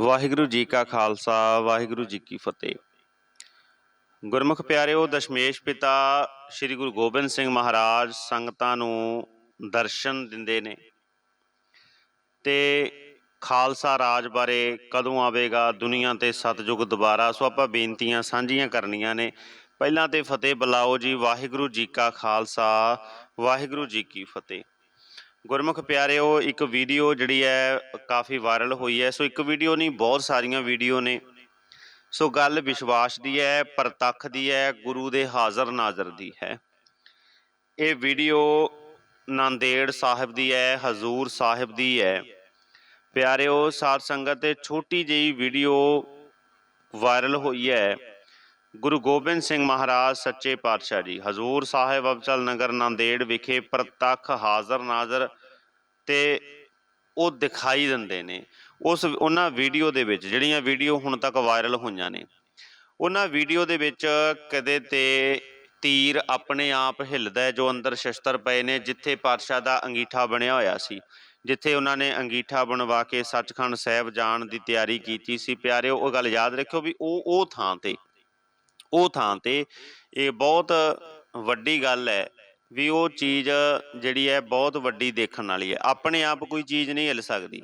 ਵਾਹਿਗੁਰੂ ਜੀ ਕਾ ਖਾਲਸਾ, ਵਾਹਿਗੁਰੂ ਜੀ ਕੀ ਫਤਿਹ। ਗੁਰਮੁਖ ਪਿਆਰਿਓ, ਦਸ਼ਮੇਸ਼ ਪਿਤਾ ਸ੍ਰੀ ਗੁਰੂ ਗੋਬਿੰਦ ਸਿੰਘ ਮਹਾਰਾਜ ਸੰਗਤਾਂ ਨੂੰ ਦਰਸ਼ਨ ਦਿੰਦੇ ਨੇ ਤੇ ਖਾਲਸਾ ਰਾਜ ਬਾਰੇ ਕਦੋਂ ਆਵੇਗਾ, ਦੁਨੀਆ ਤੇ ਸਤਜੁਗ ਦੁਬਾਰਾ? ਸੋ ਆਪਾਂ ਬੇਨਤੀਆਂ ਸਾਂਝੀਆਂ ਕਰਨੀਆਂ ਨੇ। ਪਹਿਲਾਂ ਤੇ ਫਤਿਹ ਬੁਲਾਓ ਜੀ, ਵਾਹਿਗੁਰੂ ਜੀ ਕਾ ਖਾਲਸਾ, ਵਾਹਿਗੁਰੂ ਜੀ ਕੀ ਫਤਿਹ। ਗੁਰਮੁਖ ਪਿਆਰਿਓ ਇੱਕ ਵੀਡੀਓ ਜਿਹੜੀ ਹੈ, ਕਾਫੀ ਵਾਇਰਲ ਹੋਈ ਹੈ। ਸੋ ਇੱਕ ਵੀਡੀਓ ਨਹੀਂ, ਬਹੁਤ ਸਾਰੀਆਂ ਵੀਡੀਓ ਨੇ। ਸੋ ਗੱਲ ਵਿਸ਼ਵਾਸ ਦੀ ਹੈ, ਪ੍ਰਤੱਖ ਦੀ ਹੈ, ਗੁਰੂ ਦੇ ਹਾਜ਼ਰ ਨਾਜ਼ਰ ਦੀ ਹੈ। ਇਹ ਵੀਡੀਓ ਨਾਂਦੇੜ ਸਾਹਿਬ ਦੀ ਹੈ, ਹਜ਼ੂਰ ਸਾਹਿਬ ਦੀ ਹੈ। ਪਿਆਰਿਓ, ਸਾਧ ਸੰਗਤ ਤੇ ਛੋਟੀ ਜਿਹੀ ਵੀਡੀਓ ਵਾਇਰਲ ਹੋਈ ਹੈ। ਗੁਰੂ ਗੋਬਿੰਦ ਸਿੰਘ ਮਹਾਰਾਜ ਸੱਚੇ ਪਾਤਸ਼ਾਹ ਜੀ, ਹਜ਼ੂਰ ਸਾਹਿਬ ਅਬਚਲ ਨਗਰ ਨਾਂਦੇੜ ਵਿਖੇ ਪ੍ਰਤੱਖ ਹਾਜ਼ਰ ਨਾਜ਼ਰ ਤੇ ਉਹ ਦਿਖਾਈ ਦਿੰਦੇ ਨੇ। ਉਸ ਉਹਨਾਂ ਵੀਡੀਓ ਦੇ ਵਿੱਚ, ਜਿਹੜੀਆਂ ਵੀਡੀਓ ਹੁਣ ਤੱਕ ਵਾਇਰਲ ਹੋਈਆਂ ਨੇ, ਉਹਨਾਂ ਵੀਡੀਓ ਦੇ ਵਿੱਚ ਕਦੇ ਤੇ ਤੀਰ ਆਪਣੇ ਆਪ ਹਿੱਲਦਾ ਜੋ ਅੰਦਰ ਸ਼ਸਤਰ ਪਏ ਨੇ, ਜਿੱਥੇ ਪਾਤਸ਼ਾਹ ਦਾ ਅੰਗੀਠਾ ਬਣਿਆ ਹੋਇਆ ਸੀ। ਜਿੱਥੇ ਉਹਨਾਂ ਨੇ ਅੰਗੀਠਾ ਬਣਵਾ ਕੇ ਸੱਚਖੰਡ ਸਾਹਿਬ ਜਾਣ ਦੀ ਤਿਆਰੀ ਕੀਤੀ ਸੀ। ਪਿਆਰਿਓ, ਉਹ ਗੱਲ ਯਾਦ ਰੱਖਿਓ ਵੀ ਉਹ ਉਹ ਥਾਂ ਤੇ ਉਹ ਥਾਂ ਤੇ। ਇਹ ਬਹੁਤ ਵੱਡੀ ਗੱਲ ਹੈ ਵੀ ਉਹ ਚੀਜ਼ ਜਿਹੜੀ ਹੈ ਬਹੁਤ ਵੱਡੀ ਦੇਖਣ ਵਾਲੀ ਹੈ। ਆਪਣੇ ਆਪ ਕੋਈ ਚੀਜ਼ ਨਹੀਂ ਹਿੱਲ ਸਕਦੀ।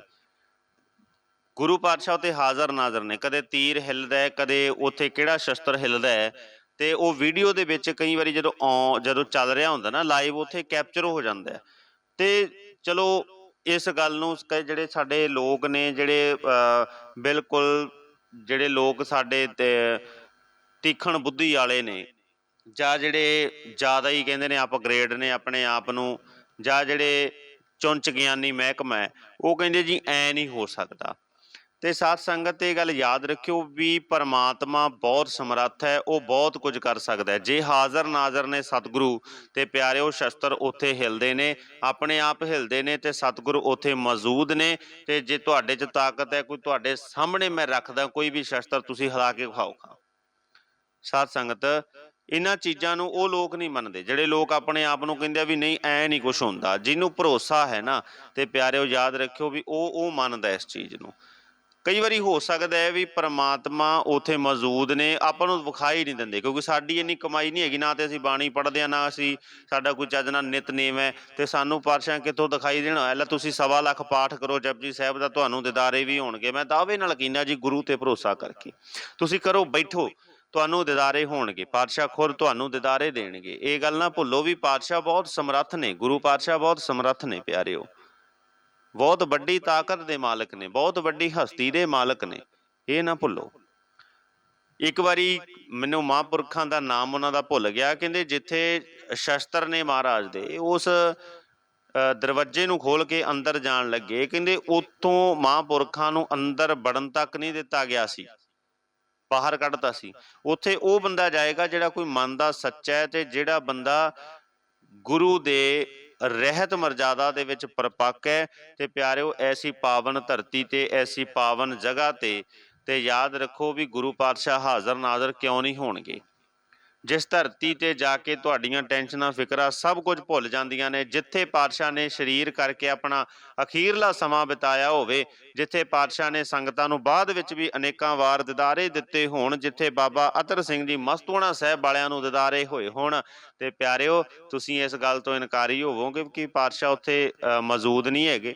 ਗੁਰੂ ਪਾਤਸ਼ਾਹ ਤੇ ਹਾਜ਼ਰ ਨਾਜ਼ਰ ਨੇ। ਕਦੇ ਤੀਰ ਹਿੱਲਦਾ ਹੈ, ਕਦੇ ਉੱਥੇ ਕਿਹੜਾ ਸ਼ਸਤਰ ਹਿੱਲਦਾ ਹੈ। ਤੇ ਉਹ ਵੀਡੀਓ ਦੇ ਵਿੱਚ ਕਈ ਵਾਰੀ ਜਦੋਂ ਔ- ਜਦੋਂ ਚੱਲ ਰਿਹਾ ਹੁੰਦਾ ਨਾ ਲਾਈਵ, ਉੱਥੇ ਕੈਪਚਰ ਹੋ ਜਾਂਦਾ ਹੈ। ਤੇ ਚਲੋ, ਇਸ ਗੱਲ ਨੂੰ ਜਿਹੜੇ ਸਾਡੇ ਲੋਕ ਨੇ, ਜਿਹੜੇ ਬਿਲਕੁਲ ਜਿਹੜੇ ਲੋਕ ਸਾਡੇ ਤੇ ਤੀਖਣ ਬੁੱਧੀ ਵਾਲੇ ਨੇ। ਜਾਂ ਜਿਹੜੇ ਜ਼ਿਆਦਾ ਹੀ ਕਹਿੰਦੇ ਨੇ ਅਪਗ੍ਰੇਡ ਨੇ ਆਪਣੇ ਆਪ ਨੂੰ, ਜਾਂ ਜਿਹੜੇ ਚੁੰਚ ਗਿਆਨੀ ਮਹਿਕਮਾ ਹੈ, ਉਹ ਕਹਿੰਦੇ ਜੀ ਐ ਨਹੀਂ ਹੋ ਸਕਦਾ। ਤੇ ਸਾਧ ਸੰਗਤ, ਇਹ ਗੱਲ ਯਾਦ ਰੱਖਿਓ ਵੀ ਪਰਮਾਤਮਾ ਬਹੁਤ ਸਮਰੱਥ ਹੈ, ਉਹ ਬਹੁਤ ਕੁਝ ਕਰ ਸਕਦਾ ਹੈ। ਜੇ ਹਾਜ਼ਰ ਨਾਜ਼ਰ ਨੇ ਸਤਿਗੁਰੂ ਤੇ ਪਿਆਰਿਓ ਸ਼ਸਤਰ ਉੱਥੇ ਹਿਲਦੇ ਨੇ, ਆਪਣੇ ਆਪ ਹਿਲਦੇ ਨੇ ਤੇ ਸਤਿਗੁਰੂ ਉੱਥੇ ਮੌਜੂਦ ਨੇ, ਤੇ ਜੇ ਤੁਹਾਡੇ 'ਚ ਤਾਕਤ ਹੈ, ਕੋਈ ਤੁਹਾਡੇ ਸਾਹਮਣੇ ਮੈਂ ਰੱਖਦਾ, ਕੋਈ ਵੀ ਸ਼ਸਤਰ ਤੁਸੀਂ ਹਿਲਾ ਕੇ ਵਿਖਾਓ। ਖਾਓ ਸਾਧ ਸੰਗਤ, ਇਹਨਾਂ ਚੀਜ਼ਾਂ ਨੂੰ ਉਹ ਲੋਕ ਨਹੀਂ ਮੰਨਦੇ, ਜਿਹੜੇ ਲੋਕ ਆਪਣੇ ਆਪ ਨੂੰ ਕਹਿੰਦੇ ਆ ਵੀ ਨਹੀਂ, ਐ ਨਹੀਂ ਕੁਝ ਹੁੰਦਾ। ਜਿਹਨੂੰ ਭਰੋਸਾ ਹੈ ਨਾ ਤੇ ਪਿਆਰਿਓ ਯਾਦ ਰੱਖਿਓ ਵੀ ਉਹ ਉਹ ਮੰਨਦਾ ਇਸ ਚੀਜ਼ ਨੂੰ। ਕਈ ਵਾਰੀ ਹੋ ਸਕਦਾ ਹੈ ਵੀ ਪ੍ਰਮਾਤਮਾ ਉਥੇ ਮੌਜੂਦ ਨੇ, ਆਪਾਂ ਨੂੰ ਵਿਖਾਈ ਨਹੀਂ ਦਿੰਦੇ, ਕਿਉਂਕਿ ਸਾਡੀ ਇੰਨੀ ਕਮਾਈ ਨਹੀਂ ਹੈਗੀ, ਨਾ ਤੇ ਅਸੀਂ ਬਾਣੀ ਪੜ੍ਹਦੇ ਆ, ਨਾ ਅਸੀਂ ਸਾਡਾ ਕੋਈ ਚੱਜ ਨਾਲ ਨਿਤਨੇਮ ਹੈ, ਤੇ ਸਾਨੂੰ ਪਾਤਸ਼ਾਹ ਕਿੱਥੋਂ ਦਿਖਾਈ ਦੇਣਾ? ਹੈ ਲੈ ਤੁਸੀਂ ਸਵਾ ਲੱਖ ਪਾਠ ਕਰੋ ਜਪਜੀ ਸਾਹਿਬ ਦਾ ਤੁਹਾਨੂੰ ਦਿਦਾਰੇ ਵੀ ਹੋਣਗੇ। ਮੈਂ ਦਾਅਵੇ ਨਾਲ ਕਹਿੰਦਾ ਜੀ, ਗੁਰੂ ਤੇ ਭਰੋਸਾ ਕਰਕੇ। ਤੁਸੀਂ ਕਰੋ, ਬੈਠੋ। ਤੁਹਾਨੂੰ ਦਿਦਾਰੇ ਹੋਣਗੇ ਪਾਤਸ਼ਾਹ ਖੁਦ ਤੁਹਾਨੂੰ ਦਿਦਾਰੇ ਦੇਣਗੇ। ਇਹ ਗੱਲ ਨਾ ਭੁੱਲੋ ਵੀ ਪਾਤਸ਼ਾਹ ਬਹੁਤ ਸਮਰੱਥ ਨੇ ਗੁਰੂ ਪਾਤਸ਼ਾਹ ਬਹੁਤ ਸਮਰੱਥ ਨੇ ਪਿਆਰਿਓ। ਬਹੁਤ ਵੱਡੀ ਤਾਕਤ ਦੇ ਮਾਲਕ ਨੇ ਬਹੁਤ ਵੱਡੀ ਹਸਤੀ ਦੇ ਮਾਲਕ ਨੇ ਇਹ ਨਾ ਭੁੱਲੋ। ਇੱਕ ਵਾਰੀ ਮੈਨੂੰ ਮਹਾਂਪੁਰਖਾਂ ਦਾ ਨਾਮ ਉਹਨਾਂ ਦਾ ਭੁੱਲ ਗਿਆ ਕਹਿੰਦੇ ਜਿੱਥੇ ਸ਼ਸਤਰ ਨੇ ਮਹਾਰਾਜ ਦੇ ਉਸ ਅ, ਦਰਵਾਜ਼ੇ ਨੂੰ ਖੋਲ ਕੇ ਅੰਦਰ ਜਾਣ ਲੱਗੇ। ਕਹਿੰਦੇ ਉੱਥੋਂ ਮਹਾਂਪੁਰਖਾਂ ਨੂੰ ਅੰਦਰ ਵੜਨ ਤੱਕ ਨਹੀਂ ਦਿੱਤਾ ਗਿਆ ਸੀ। ਬਾਹਰ ਕੱਢਤਾ ਸੀ। ਉੱਥੇ ਉਹ ਬੰਦਾ ਜਾਏਗਾ ਜਿਹੜਾ ਕੋਈ ਮਨ ਦਾ ਸੱਚਾ ਹੈ ਤੇ ਜਿਹੜਾ ਬੰਦਾ ਗੁਰੂ ਦੇ ਰਹਿਤ ਮਰਜ਼ਾਦਾ ਦੇ ਵਿੱਚ ਪਰਪੱਕ ਹੈ ਤੇ ਪਿਆਰਿਓ, ਐਸੀ ਪਾਵਨ ਧਰਤੀ ਤੇ, ਐਸੀ ਪਾਵਨ ਜਗ੍ਹਾ ਤੇ ਤੇ ਯਾਦ ਰੱਖੋ ਵੀ ਗੁਰੂ ਪਾਤਸ਼ਾਹ ਹਾਜ਼ਰ ਨਾਜ਼ਰ ਕਿਉਂ ਨਹੀਂ ਹੋਣਗੇ? ਜਿਸ ਧਰਤੀ ਤੇ ਜਾ ਕੇ ਤੁਹਾਡੀਆਂ ਟੈਨਸ਼ਨਾਂ ਫਿਕਰਾਂ ਸਭ ਕੁਝ ਭੁੱਲ ਜਾਂਦੀਆਂ ਨੇ ਜਿੱਥੇ ਪਾਤਸ਼ਾਹ ਨੇ ਸਰੀਰ ਕਰਕੇ ਆਪਣਾ ਅਖੀਰਲਾ ਸਮਾਂ ਬਿਤਾਇਆ ਹੋਵੇ ਜਿੱਥੇ ਪਾਤਸ਼ਾਹ ਨੇ ਸੰਗਤਾਂ ਨੂੰ ਬਾਅਦ ਵਿੱਚ ਵੀ ਅਨੇਕਾਂ ਵਾਰ ਦਿਦਾਰੇ ਦਿੱਤੇ ਹੋਣ ਜਿੱਥੇ ਬਾਬਾ ਅਤਰ ਸਿੰਘ ਜੀ ਮਸਤੂਣਾ ਸਾਹਿਬ ਵਾਲਿਆਂ ਨੂੰ ਦਿਦਾਰੇ ਹੋਏ ਹੋਣ। ਤੇ ਪਿਆਰਿਓ ਤੁਸੀਂ ਇਸ ਗੱਲ ਤੋਂ ਇਨਕਾਰੀ ਹੋਵੋਗੇ ਕਿ ਪਾਤਸ਼ਾਹ ਉੱਥੇ ਅ, ਮੌਜੂਦ ਨਹੀਂ ਹੈਗੇ।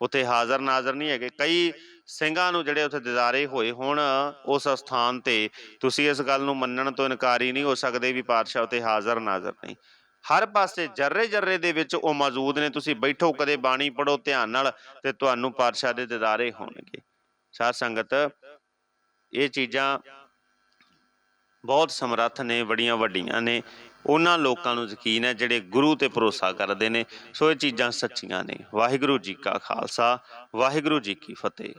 ਉੱਥੇ ਹਾਜ਼ਰ ਨਾਜ਼ਰ ਨਹੀਂ ਹੈਗੇ। ਕਈ ਸਿੰਘਾਂ ਨੂੰ ਜਿਹੜੇ ਉੱਥੇ ਦਿਦਾਰੇ ਹੋਏ ਹੋਣ, ਉਸ ਸਥਾਨ ਤੇ ਤੁਸੀਂ ਇਸ ਗੱਲ ਨੂੰ ਮੰਨਣ ਤੋਂ ਇਨਕਾਰੀ ਨਹੀਂ ਹੋ ਸਕਦੇ ਵੀ ਪਾਤਸ਼ਾਹ ਉੱਥੇ ਹਾਜ਼ਰ ਨਾਜ਼ਰ ਨਹੀਂ। ਹਰ ਪਾਸੇ ਜਰਰੇ ਜਰਰੇ ਦੇ ਵਿੱਚ ਉਹ ਮੌਜੂਦ ਨੇ। ਤੁਸੀਂ ਬੈਠੋ, ਕਦੇ ਬਾਣੀ ਪੜੋ ਧਿਆਨ ਨਾਲ ਤੇ ਤੁਹਾਨੂੰ ਪਾਤਸ਼ਾਹ ਦੇ ਦਿਦਾਰੇ ਹੋਣਗੇ। ਸਾਧ ਸੰਗਤ, ਇਹ ਚੀਜ਼ਾਂ ਬਹੁਤ ਸਮਰੱਥ ਨੇ, ਬੜੀਆਂ ਵੱਡੀਆਂ ਨੇ। ਉਹਨਾਂ ਲੋਕਾਂ ਨੂੰ ਯਕੀਨ ਹੈ ਜਿਹੜੇ ਗੁਰੂ ਤੇ ਭਰੋਸਾ ਕਰਦੇ ਨੇ। ਸੋ ਇਹ ਚੀਜ਼ਾਂ ਸੱਚੀਆਂ ਨੇ। ਵਾਹਿਗੁਰੂ ਜੀ ਕਾ ਖਾਲਸਾ, ਵਾਹਿਗੁਰੂ ਜੀ ਕੀ ਫਤਿਹ।